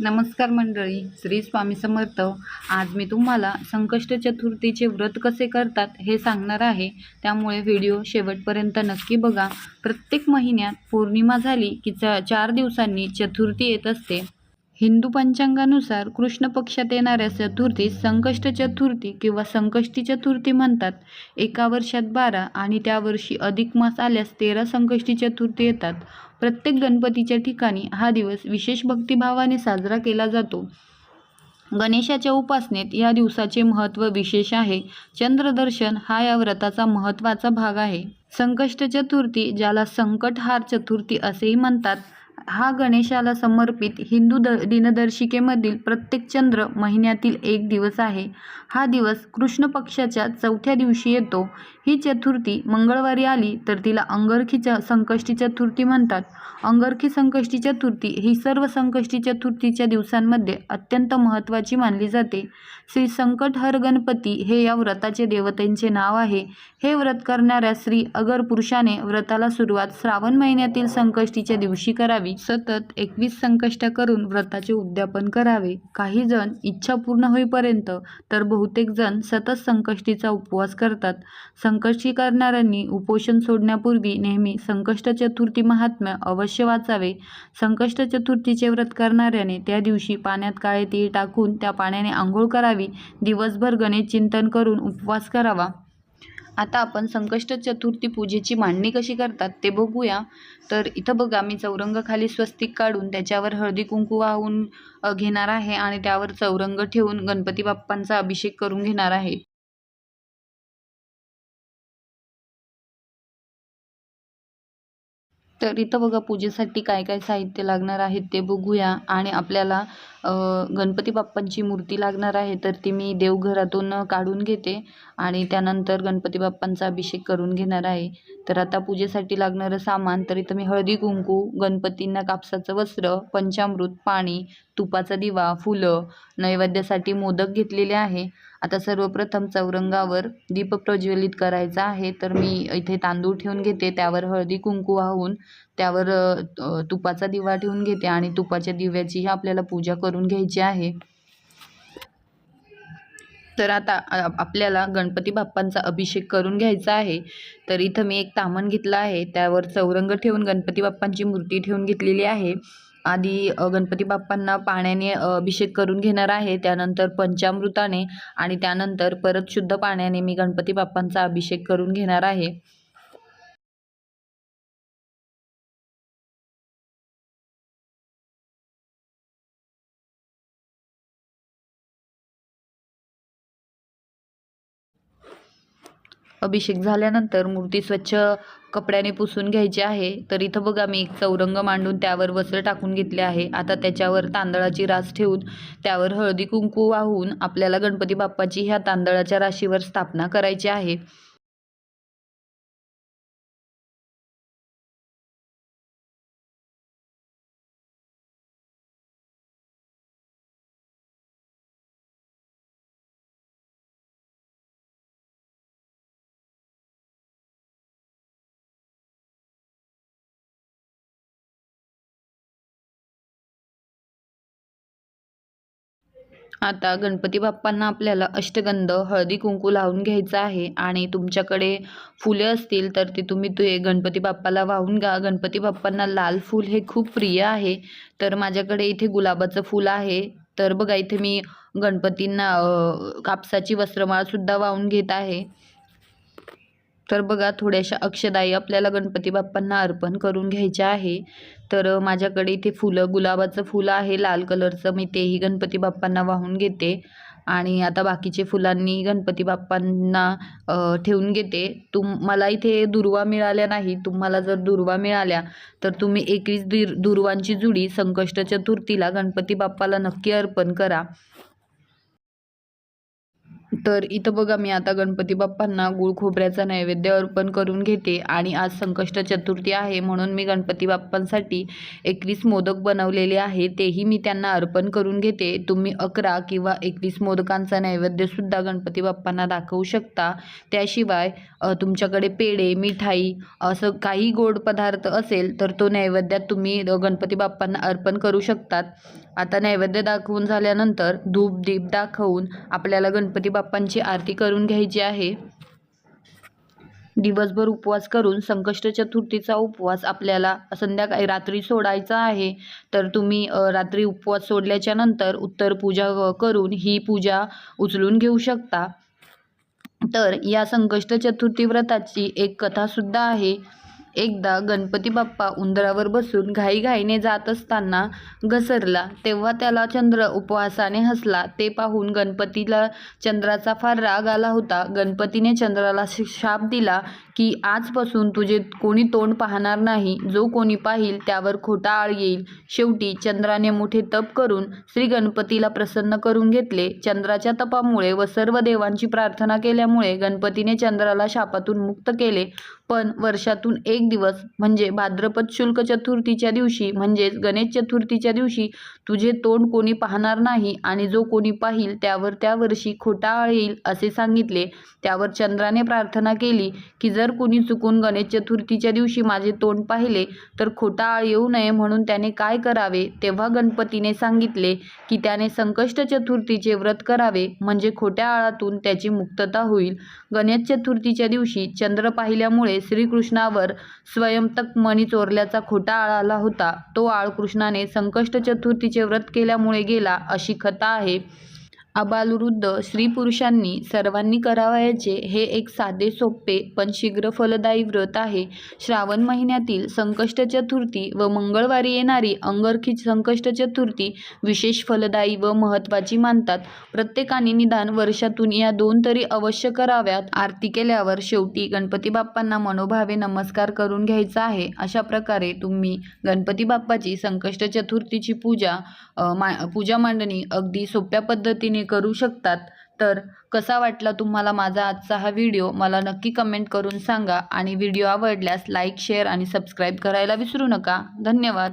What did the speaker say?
नमस्कार मंडळी श्री स्वामी समर्थ. आज मी तुम्हाला संकष्ट चतुर्थीचे व्रत कसे करतात हे सांगणार आहे. त्यामुळे व्हिडिओ शेवटपर्यंत नक्की बघा. प्रत्येक महिन्यात पौर्णिमा झाली की चा चार दिवसांनी चतुर्थी येत असते. हिंदू पंचांगानुसार कृष्ण पक्षात येणाऱ्या चतुर्थीस संकष्ट चतुर्थी किंवा संकष्टी चतुर्थी म्हणतात. एका वर्षात बारा आणि त्या वर्षी अधिक मास आल्यास तेरा संकष्टी चतुर्थी येतात. प्रत्येक गणपतीच्या ठिकाणी हा दिवस विशेष भक्तिभावाने साजरा केला जातो. गणेशाच्या उपासनेत या दिवसाचे महत्त्व विशेष आहे. चंद्रदर्शन हा या व्रताचा महत्त्वाचा भाग आहे. संकष्ट चतुर्थी ज्याला संकटहार चतुर्थी असेही म्हणतात हा गणेशाला समर्पित हिंदू द दिनदर्शिकेमधील प्रत्येक चंद्र महिन्यातील एक दिवस आहे. हा दिवस कृष्ण पक्षाच्या चौथ्या दिवशी येतो. ही चतुर्थी मंगळवारी आली तर तिला अंगरखी च संकष्टी चतुर्थी म्हणतात. अंगरखी संकष्टी चतुर्थी ही सर्व संकष्टी चतुर्थीच्या दिवसांमध्ये अत्यंत महत्त्वाची मानली जाते. श्री संकटहर गणपती हे या व्रताचे देवतेंचे नाव आहे. हे व्रत करणाऱ्या स्त्री अगर पुरुषाने व्रताला सुरुवात श्रावण महिन्यातील संकष्टीच्या दिवशी करावी. सतत एकवीस संकष्ट करून व्रताचे उद्यापन करावे. काही जण इच्छा पूर्ण होईपर्यंत तर बहुतेक जण सतत संकष्टीचा उपवास करतात. संकष्टी करणाऱ्यांनी उपोषण सोडण्यापूर्वी नेहमी संकष्ट चतुर्थी महात्म्य अवश्य वाचावे. संकष्ट चतुर्थीचे व्रत करणाऱ्याने त्या दिवशी पाण्यात काळे तीळ टाकून त्या पाण्याने आंघोळ करावी. दिवसभर गणेश चिंतन करून उपवास करावा. आता आपण संकष्ट चतुर्थी पूजेची मांडणी कशी करतात ते बघूया. तर इथं बघा मी चौरंग खाली स्वस्तिक काढून त्याच्यावर हळदी कुंकू वाहून घेणार आहे आणि त्यावर चौरंग ठेवून गणपती बाप्पांचा अभिषेक करून घेणार आहे. तर इथं बघा पूजेसाठी काय काय साहित्य लागणार आहे ते बघूया आणि आपल्याला गणपती बाप्पांची मूर्ती लागणार आहे तर ती मी देवघरातून काढून घेते आणि त्यानंतर गणपती बाप्पांचा अभिषेक करून घेणार आहे. तर आता पूजेसाठी लागणारं सामान तर इथं मी हळदी कुंकू गणपतींना कापसाचं वस्त्र पंचामृत पाणी तुपाचा दिवा फुलं नैवेद्यासाठी मोदक घेतलेले आहे. आता सर्वप्रथम चौरंगावर दीप प्रज्वलित करायचा आहे तर मी इथे तांदूळ ठेवून घेते त्यावर हळदी कुंकू वाहून त्यावर तुपाचा दिवा ठेवून घेते आणि तुपाच्या दिव्याचीही आपल्याला पूजा करून घ्यायची आहे. तर आता आपल्याला गणपती बाप्पांचा अभिषेक करून घ्यायचा आहे. तर इथं मी एक तामण घेतलं आहे. त्यावर चौरंग ठेवून गणपती बाप्पांची मूर्ती ठेवून घेतलेली आहे. आधी गणपती बाप्पांना पाण्याने अभिषेक करून घेणार आहे. त्यानंतर पंचामृताने आणि त्यानंतर परत शुद्ध पाण्याने मी गणपती बाप्पांचा अभिषेक करून घेणार आहे. अभिषेक झाल्यानंतर मूर्ती स्वच्छ कपड्याने पुसून घ्यायची आहे. तर इथं बघा मी एक चौरंग मांडून त्यावर वस्त्र टाकून घेतले आहे. आता त्याच्यावर तांदळाची रास ठेवून त्यावर हळदी कुंकू वाहून आपल्याला गणपती बाप्पाची ह्या तांदळाच्या राशीवर स्थापना करायची आहे. आता गणपती बाप्पांना आपल्याला अष्टगंध हळदी कुंकू लावून घ्यायचं आहे आणि तुमच्याकडे फुले असतील तर ते तुम्ही ते गणपती बाप्पाला वाहून घ्या. गणपती बाप्पांना लाल फूल हे खूप प्रिय आहे. तर माझ्याकडे इथे गुलाबाचं फूल आहे. तर बघा इथे मी गणपतींना कापसाची वस्त्रमाळसुद्धा वाहून घेत आहे. तर बघा थोड्याशा अक्षदायी आपल्याला गणपती बाप्पांना अर्पण करून घ्यायच्या आहे. तर माझ्याकडे इथे फुलं गुलाबाचं फुलं आहे लाल कलरचं. मी तेही गणपती बाप्पांना वाहून घेते. आणि आता बाकीचे फुलांनी गणपती बाप्पांना ठेवून घेते. तुम मला इथे दुर्वा मिळाल्या नाही. तुम्हाला जर दुर्वा मिळाल्या तर तुम्ही एकवीस दिर दुर्वांची जुडी संकष्ट चतुर्थीला गणपती बाप्पाला नक्की अर्पण करा. तर इथं बघा मी आता गणपती बाप्पांना गुळ खोबऱ्याचा नैवेद्य अर्पण करून घेते आणि आज संकष्ट चतुर्थी आहे म्हणून मी गणपती बाप्पांसाठी एकवीस मोदक बनवलेले आहे तेही मी त्यांना अर्पण करून घेते. तुम्ही अकरा किंवा एकवीस मोदकांचा नैवेद्यसुद्धा गणपती बाप्पांना दाखवू शकता. त्याशिवाय तुमच्याकडे पेढे मिठाई असं काही गोड पदार्थ असेल तर तो नैवेद्यात तुम्ही गणपती बाप्पांना अर्पण करू शकतात. आता नैवेद्य दाखवून झाल्यानंतर धूप दीप दाखवून आपल्याला गणपती बाप्पा बाप्पांची आरती करून घ्यायची आहे. दिवसभर उपवास करून संकष्ट चतुर्थीचा उपवास आपल्याला संध्याकाळी रात्री सोडायचा आहे. तर तुम्ही रात्री उपवास सोडल्याच्या नंतर उत्तर पूजा करून ही पूजा उचलून घेऊ शकता. तर या संकष्ट चतुर्थी व्रताची एक कथासुद्धा आहे. एकदा गणपती बाप्पा उंदरावर बसून घाईघाईने जात असताना घसरला तेव्हा त्याला चंद्र उपवासाने हसला. ते पाहून गणपतीला चंद्राचा फार राग आला होता. गणपतीने चंद्राला श- शाप दिला की आजपासून तुझे कोणी तोंड पाहणार नाही. जो कोणी पाहिल त्यावर खोटा आळ येईल. शेवटी चंद्राने मोठे तप करून श्री गणपतीला प्रसन्न करून घेतले. चंद्राच्या तपामुळे व सर्व देवांची प्रार्थना केल्यामुळे गणपतीने चंद्राला शापातून मुक्त केले. पण वर्षातून एक दिवस. म्हणजे भाद्रपद शुल्क चतुर्थीच्या दिवशी म्हणजेच गणेश चतुर्थीच्या दिवशी तुझे तोंड कोणी पाहणार नाही आणि जो कोणी पाहिल त्यावर त्या वर्षी खोटा आळ येईल असे सांगितले. त्यावर चंद्राने प्रार्थना केली की जर कोणी चुकून गणेश चतुर्थीच्या दिवशी माझे तोंड पाहिले तर खोटा आळ येऊ नये म्हणून त्याने काय करावे? तेव्हा गणपतीने सांगितले की त्याने संकष्ट चतुर्थीचे व्रत करावे म्हणजे खोट्या आळातून त्याची मुक्तता होईल. गणेश चतुर्थीच्या दिवशी चंद्र पाहिल्यामुळे श्रीकृष्णावर स्वयंतक मणी चोरल्याचा खोटा आळ आला होता. तो आळ कृष्णाने संकष्ट चतुर्थीचे व्रत केल्यामुळे गेला अशी कथा आहे. आबालवृद्ध स्त्री पुरुषांनी सर्वांनी करावयाचे हे एक साधे सोपे पण शीघ्र फलदायी व्रत आहे. श्रावण महिन्यातील संकष्ट चतुर्थी व मंगळवारी येणारी अंगरखी संकष्ट चतुर्थी विशेष फलदायी व महत्त्वाची मानतात. प्रत्येकाने निदान वर्षातून या दोन तरी अवश्य कराव्यात. आरती केल्यावर शेवटी गणपती बाप्पांना मनोभावे नमस्कार करून घ्यायचा आहे. अशा प्रकारे तुम्ही गणपती बाप्पाची संकष्ट चतुर्थीची पूजा मा पूजा मांडणी अगदी सोप्या पद्धतीने करू शकतात. तर कसा वाटला तुम्हाला माझा आजचा हा व्हिडिओ? मला नक्की कमेंट करून सांगा आणि व्हिडिओ आवडल्यास लाईक शेअर आणि सबस्क्राईब करायला विसरू नका. धन्यवाद.